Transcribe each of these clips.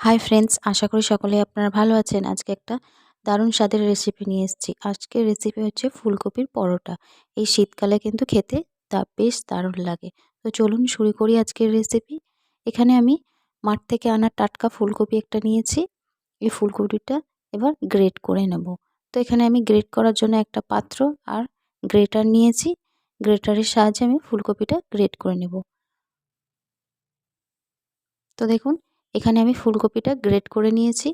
Hi friends আশা করি সকলে আপনারা ভালো আছেন। আজকে একটা দারুণ স্বাদের রেসিপি নিয়ে এসেছি। আজকের রেসিপি হচ্ছে ফুলকপির পরোটা। এই শীতকালে কিন্তু খেতে তা বেশ দারুণ লাগে। তো চলুন শুরু করি আজকের রেসিপি এখানে আমি মাঠ থেকে আনা টাটকা ফুলকপি একটা নিয়েছি। এই ফুলকপিটা এবার গ্রেট করে নেব। তো এখানে আমি গ্রেট করার জন্য একটা পাত্র আর গ্রেটার নিয়েছি। গ্রেটারের সাহায্যে আমি ফুলকপিটা গ্রেট করে নেব। তো দেখুন এখানে আমি ফুলকপিটা গ্রেট করে নিয়েছি।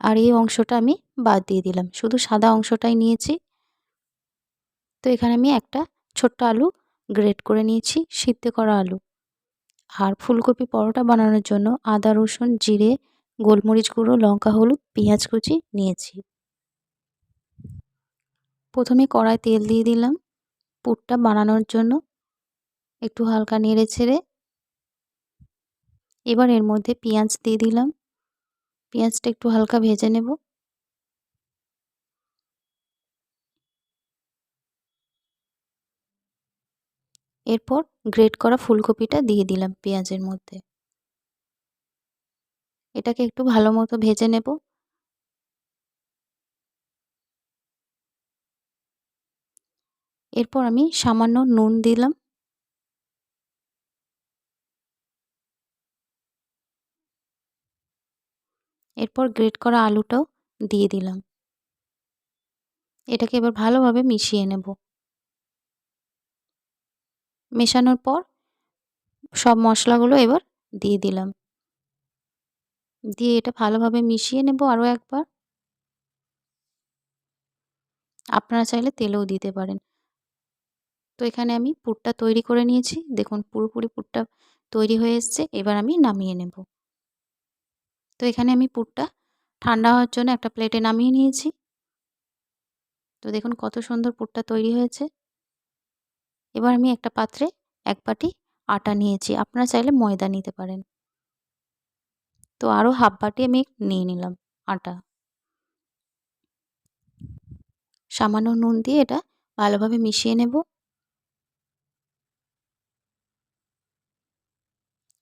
আর এই অংশটা আমি বাদ দিয়ে দিলাম। শুধু সাদা অংশটাই নিয়েছি। তো এখানে আমি একটা ছোট্ট আলু গ্রেট করে নিয়েছি, সিদ্ধ করা আলু। আর ফুলকপি পরোটা বানানোর জন্য আদা, রসুন, জিরে, গোলমরিচ গুঁড়ো, লঙ্কা, হলুদ, পেঁয়াজ কুচি নিয়েছি। প্রথমে কড়ায় তেল দিয়ে দিলাম। পুরটা বানানোর জন্য একটু হালকা নেড়ে ছেড়ে। এবার এর মধ্যে পেঁয়াজ দিয়ে দিলাম। পেঁয়াজটা একটু হালকা ভেজে নেব। এরপর গ্রেট করা ফুলকপিটা দিয়ে দিলাম পেঁয়াজের মধ্যে। এটাকে একটু ভালো মতো ভেজে নেব। এরপর আমি সামান্য নুন দিলাম। এরপর গ্রেট করা আলুটাও দিয়ে দিলাম। এটাকে এবার ভালোভাবে মিশিয়ে নেব। মেশানোর পর সব মশলাগুলো এবার দিয়ে দিলাম। দিয়ে এটা ভালোভাবে মিশিয়ে নেব আরও একবার। আপনারা চাইলে তেলেও দিতে পারেন। তো এখানে আমি পুরটা তৈরি করে নিয়েছি। দেখুন পুরোপুরি পুরটা তৈরি হয়ে এসছে। এবার আমি নামিয়ে নেব। তো এখানে আমি পুরটা ঠান্ডা হওয়ার জন্য একটা প্লেটে নামিয়ে নিয়েছি। তো দেখুন কত সুন্দর পুরটা তৈরি হয়েছে। এবার আমি একটা পাত্রে এক বাটি আটা নিয়েছি। আপনারা চাইলে ময়দা নিতে পারেন। তো আরও হাফ বাটি আমি নিয়ে নিলাম আটা। সামান্য নুন দিয়ে এটা ভালোভাবে মিশিয়ে নেব।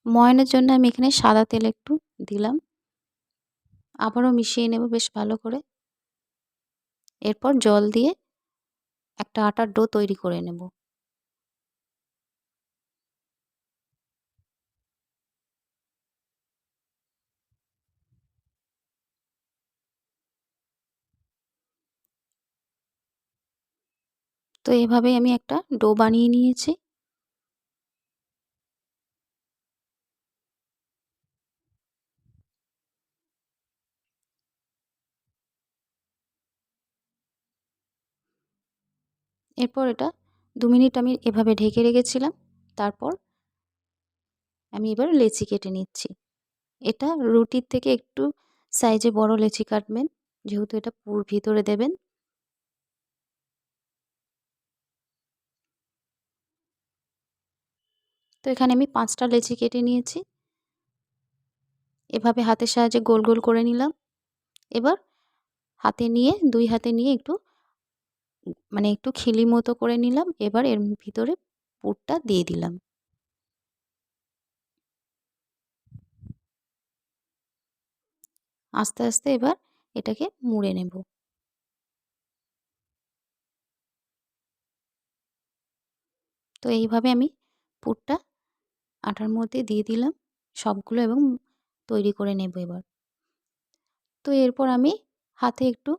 ময়নের জন্য আমি এখানে সাদা তেল একটু দিলাম। আবারও মিশিয়ে নেব বেশ ভালো করে। এরপর জল দিয়ে একটা আটার ডো তৈরি করে নেব। তো এভাবেই আমি একটা ডো বানিয়ে নিয়েছি। এরপর এটা দু মিনিট আমি এভাবে ঢেকে রেখেছিলাম। তারপর আমি এবার লেচি কেটে নিচ্ছি। এটা রুটির থেকে একটু সাইজে বড় লেচি কাটবেন, যেহেতু এটা পুর ভিতরে দেবেন। তো এখানে আমি পাঁচটা লেচি কেটে নিয়েছি। এভাবে হাতের সাহায্যে গোল গোল করে নিলাম। এবার হাতে নিয়ে, দুই হাতে নিয়ে একটু মানে একটু খিলি মতো করে নিলাম। এবার এর ভিতরে পুরটা দিয়ে দিলাম। আস্তে আস্তে এবার এটাকে মুড়ে নেব। তো এইভাবে আমি পুরটা আটার মধ্যে দিয়ে দিলাম। সবগুলো এবং তৈরি করে নেব এবার। তো এরপর আমি হাতে একটু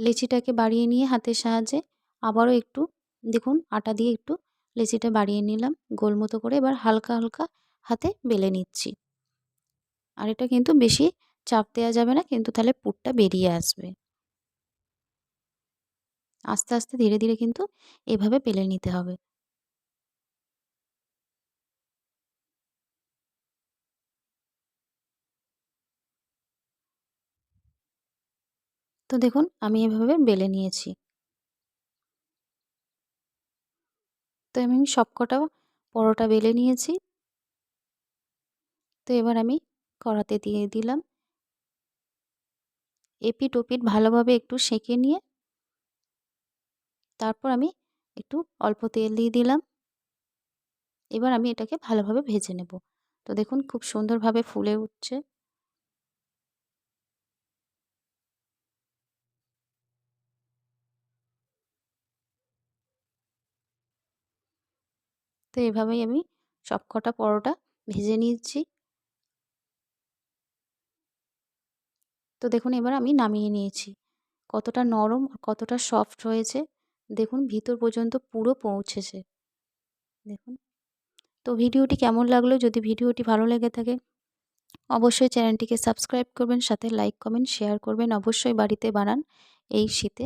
লেচিটাকে বাড়িয়ে নিয়ে হাতের সাহায্যে আবারও একটু, দেখুন, আটা দিয়ে একটু লেচিটা বাড়িয়ে নিলাম। গোল মতো করে এবার হালকা হালকা হাতে বেলে নিচ্ছি। আর এটা কিন্তু বেশি চাপ দেওয়া যাবে না, কিন্তু তাহলে পুরটা বেরিয়ে আসবে। আস্তে আস্তে ধীরে ধীরে কিন্তু এভাবে বেলে নিতে হবে। তো দেখুন, আমি এভাবে বেলে নিয়েছি। তো আমি সবকটা পরোটা বেলে নিয়েছি। তো এবার আমি কড়াতে দিয়ে দিলাম। এপিট ওপিট ভালোভাবে একটু সেঁকে নিয়ে তারপর আমি একটু অল্প তেল দিয়ে দিলাম। এবার আমি এটাকে ভালোভাবে ভেজে নেব। তো দেখুন, খুব সুন্দরভাবে ফুলে উঠছে। তো এভাবেই আমি সব কটা পরোটা ভেজে নিয়েছি। তো দেখুন এবার আমি নামিয়ে নিয়েছি। কতটা নরম আর কতটা সফট হয়েছে। দেখুন ভিতর পর্যন্ত পুরো পৌঁছেছে। দেখুন। তো ভিডিওটি কেমন লাগল? যদি ভিডিওটি ভালো লেগে থাকে, অবশ্যই চ্যানেলটিকে সাবস্ক্রাইব করবেন, সাথে লাইক, কমেন্ট, শেয়ার করবেন। অবশ্যই বাড়িতে বানান এই শীতে।